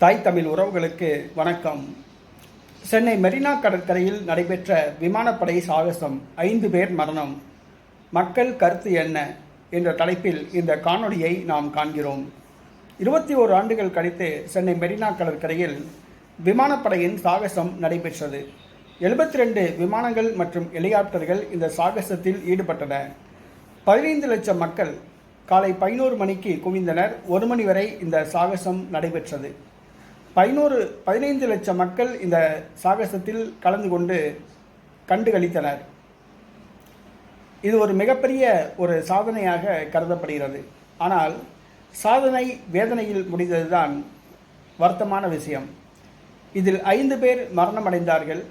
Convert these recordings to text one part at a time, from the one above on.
தாய் தமிழ் உறவுகளுக்கு வணக்கம். சென்னை மெரினா கடற்கரையில் நடைபெற்ற விமானப்படை சாகசம் ஐந்து பேர் மரணம். மக்கள் கருத்து என்ன? என்ற தலைப்பில் இந்த காணொளியை நாம் காண்கிறோம். இருபத்தி ஓரு ஆண்டுகள் கழித்து சென்னை மெரினா கடற்கரையில் விமானப்படையின் சாகசம் நடைபெற்றது. எழுபத்தி ரெண்டு விமானங்கள் மற்றும் ஹெலிகாப்டர்கள் இந்த சாகசத்தில் ஈடுபட்டன. பதினைந்து லட்சம் மக்கள் காலை பதினோரு மணிக்கு குவிந்தனர். ஒரு மணி வரை இந்த சாகசம் நடைபெற்றது. பதினோரு பதினைந்து லட்சம் மக்கள் இந்த சாகசத்தில் கலந்து கொண்டு கண்டுகளித்தனர். இது ஒரு மிகப்பெரிய ஒரு சாதனையாக கருதப்படுகிறது. ஆனால் சாதனை வேதனையில் முடிந்ததுதான் வருத்தமான விஷயம். இதில் ஐந்து பேர் மரணமடைந்தார்கள்.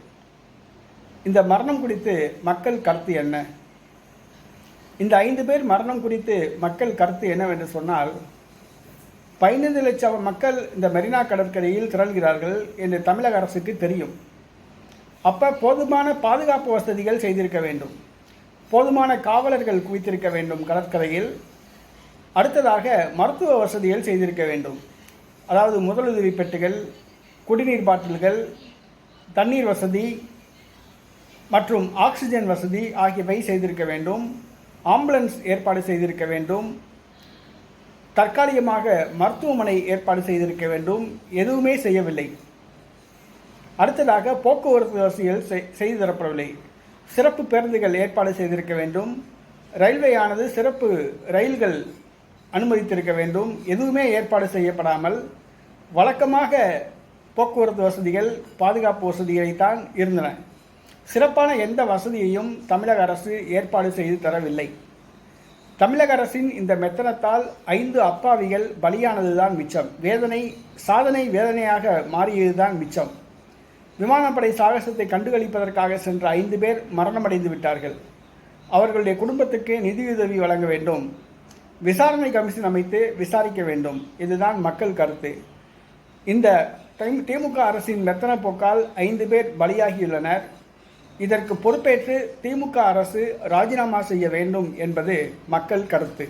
இந்த மரணம் குறித்து மக்கள் கருத்து என்ன? இந்த ஐந்து பேர் மரணம் குறித்து மக்கள் கருத்து என்னவென்று சொன்னால் பதினைந்து லட்சம் மக்கள் இந்த மெரினா கடற்கரையில் திரள்கிறார்கள் என்று தமிழக அரசுக்கு தெரியும். அப்போ போதுமான பாதுகாப்பு வசதிகள் செய்திருக்க வேண்டும். போதுமான காவலர்கள் குவித்திருக்க வேண்டும் கடற்கரையில். அடுத்ததாக மருத்துவ வசதிகள் செய்திருக்க வேண்டும். அதாவது முதலுதவி பெட்டிகள் குடிநீர் பாட்டில்கள் தண்ணீர் வசதி மற்றும் ஆக்சிஜன் வசதி ஆகியவை செய்திருக்க வேண்டும். ஆம்புலன்ஸ் ஏற்பாடு செய்திருக்க வேண்டும். தற்காலிகமாக மருத்துவமனை ஏற்பாடு செய்திருக்க வேண்டும். எதுவுமே செய்யவில்லை. அடுத்ததாக போக்குவரத்து வசதிகள் செய்து தரப்படவில்லை. சிறப்பு பேருந்துகள் ஏற்பாடு செய்திருக்க வேண்டும். ரயில்வேயானது சிறப்பு ரயில்கள் அனுமதித்திருக்க வேண்டும். எதுவுமே ஏற்பாடு செய்யப்படாமல் வழக்கமாக போக்குவரத்து வசதிகள் பாதுகாப்பு வசதிகளைத்தான் இருந்தன. சிறப்பான எந்த வசதியையும் தமிழக அரசு ஏற்பாடு செய்து தரவில்லை. தமிழக அரசின் இந்த மெத்தனத்தால் ஐந்து அப்பாவிகள் பலியானதுதான் மிச்சம். வேதனை சாதனை வேதனையாக மாறியதுதான் மிச்சம். விமானப்படை சாகசத்தை கண்டுகளிப்பதற்காக சென்ற ஐந்து பேர் மரணமடைந்து விட்டார்கள். அவர்களுடைய குடும்பத்துக்கு நிதியுதவி வழங்க வேண்டும். விசாரணை கமிஷன் அமைத்து விசாரிக்க வேண்டும். இதுதான் மக்கள் கருத்து. இந்த திமுக அரசின் மெத்தன போக்கால் ஐந்து பேர் பலியாகியுள்ளனர். இதற்கு பொறுப்பேற்று திமுக அரசு ராஜினாமா செய்ய வேண்டும் என்பது மக்கள் கருத்து.